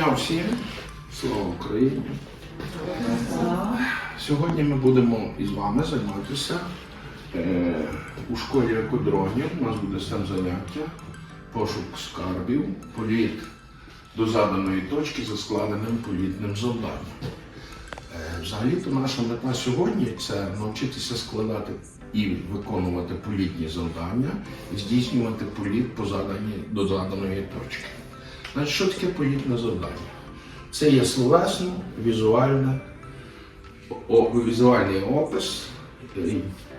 Всім, слава Україні! Сьогодні ми будемо із вами займатися е, у школі екодронів. У нас буде сем заняття, пошук скарбів, політ до заданої точки за складеним політним завданням. Е, Взагалі-то наша мета сьогодні це навчитися складати і виконувати політні завдання і здійснювати політ по задані, до заданої точки. Значить, що таке політне завдання? Це є словесне, візуальне, о, візуальний опис,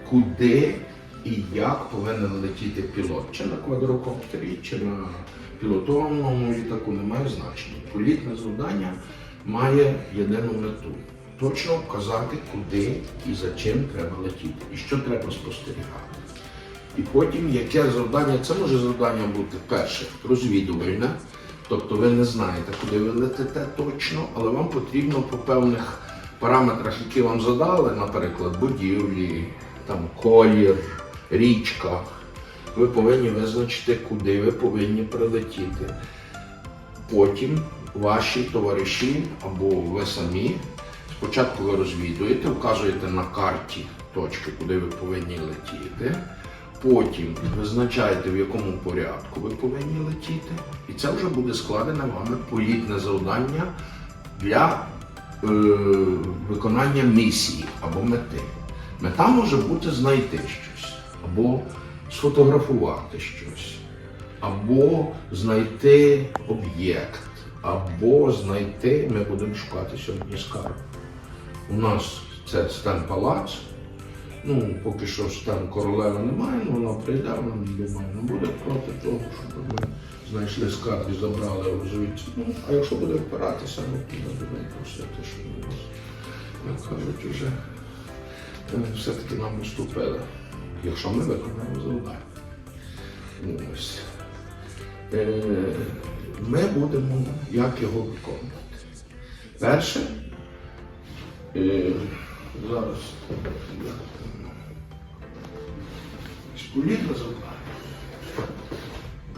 куди і як повинен летіти пілот, чи на квадрокоптері, чи на пілотованому літаку, не має значення. Політне завдання має єдину мету. Точно вказати, куди і за чим треба летіти, і що треба спостерігати. І потім яке завдання, це може завдання бути перше розвідувальне, тобто ви не знаєте, куди ви летите точно, але вам потрібно по певних параметрах, які вам задали, наприклад, будівлі, там колір, річка. Ви повинні визначити, куди ви повинні прилетіти. Потім ваші товариші або ви самі спочатку ви розвідуєте, вказуєте на карті точки, куди ви повинні летіти. Потім визначаєте, в якому порядку ви повинні летіти, і це вже буде складене вами політне завдання для е, виконання місії або мети. Мета може бути знайти щось, або сфотографувати щось, або знайти об'єкт, або знайти, ми будемо шукати сьогодні скарб. У нас це стен палац. Ну, поки що ж там королеви немає, але вона прийде, вона думаю, не буде проти того, щоб ми знайшли скарб і забрали звідси. Ну, а якщо буде впиратися, ну думаю просити, щоб ми нас, як кажуть, вже е, все-таки нам уступили, якщо ми виконаємо завдання. Ну, ось. Е, Ми будемо як його виконувати. Перше, е, зараз Політне завдання.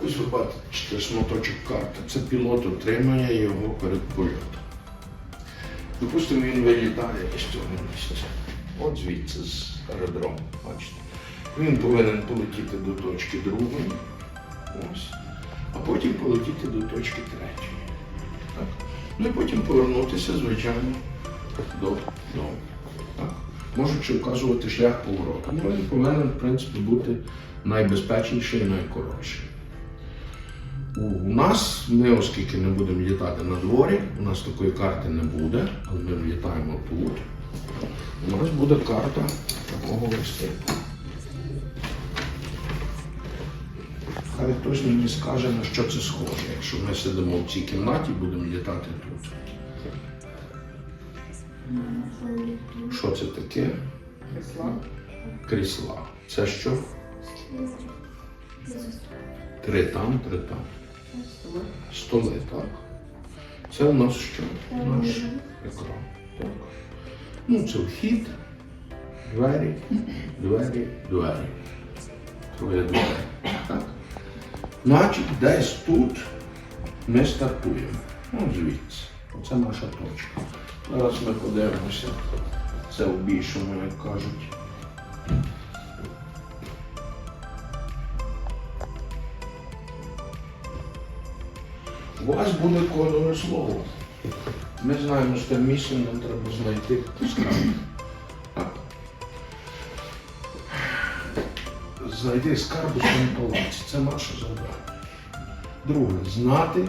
Ось ви бачите шматочок карти. Це пілот отримає його перед польотом. Допустимо, він вилітає із цього місця. От звідси з аеродрому. Бачите. Він повинен полетіти до точки другої. Ось. А потім полетіти до точки третьої. Так? Ну і потім повернутися, звичайно, додому. Можучи вказувати шлях повороту. Ну, він повинен, в принципі, бути найбезпечніший і найкоротший. У нас, ми, оскільки не будемо літати на дворі, у нас такої карти не буде, але ми літаємо тут. У нас буде карта такого типу. Хай хтось мені скаже, на що це схоже, якщо ми сидимо в цій кімнаті будемо літати тут. Що це таке? Крісла. Це що? Три там, три там. Столи, так. Це у нас що? Наш екран. Так. Ну, це вхід, двері, двері, двері. Троє двері. Так. Значить, десь тут ми стартуємо. Ну, звідси. Це наша точка. Зараз ми подивимося. Це в більшому, як кажуть. У вас буде кодове слово. Ми знаємо, що місце нам треба знайти скарб. Так. Знайти скарб у своєму палаці. Це наше завдання. Друге, знати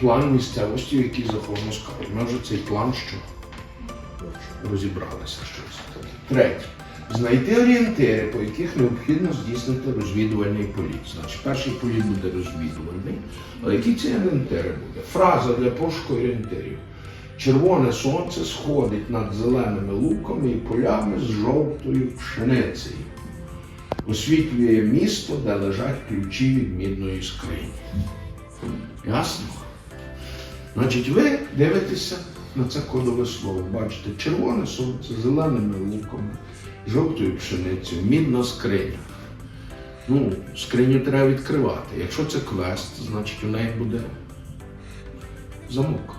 план місцевості, в якій заховано скарб. Ми вже цей план що розібралися щось. Третє. Знайти орієнтири, по яких необхідно здійснити розвідувальний політ. Значить, перший політ буде розвідувальний. Але які ці орієнтири буде? Фраза для пошуку орієнтирів. Червоне сонце сходить над зеленими луками і полями з жовтою пшеницею. Освітлює місто, де лежать ключі від мідної скрині. Ясно? Значить, ви дивитеся на це кодове слово. Бачите, червоне сонце, зеленими луками, жовтою пшеницею, мідна скриня. Ну, скриню треба відкривати. Якщо це квест, значить у неї буде замок.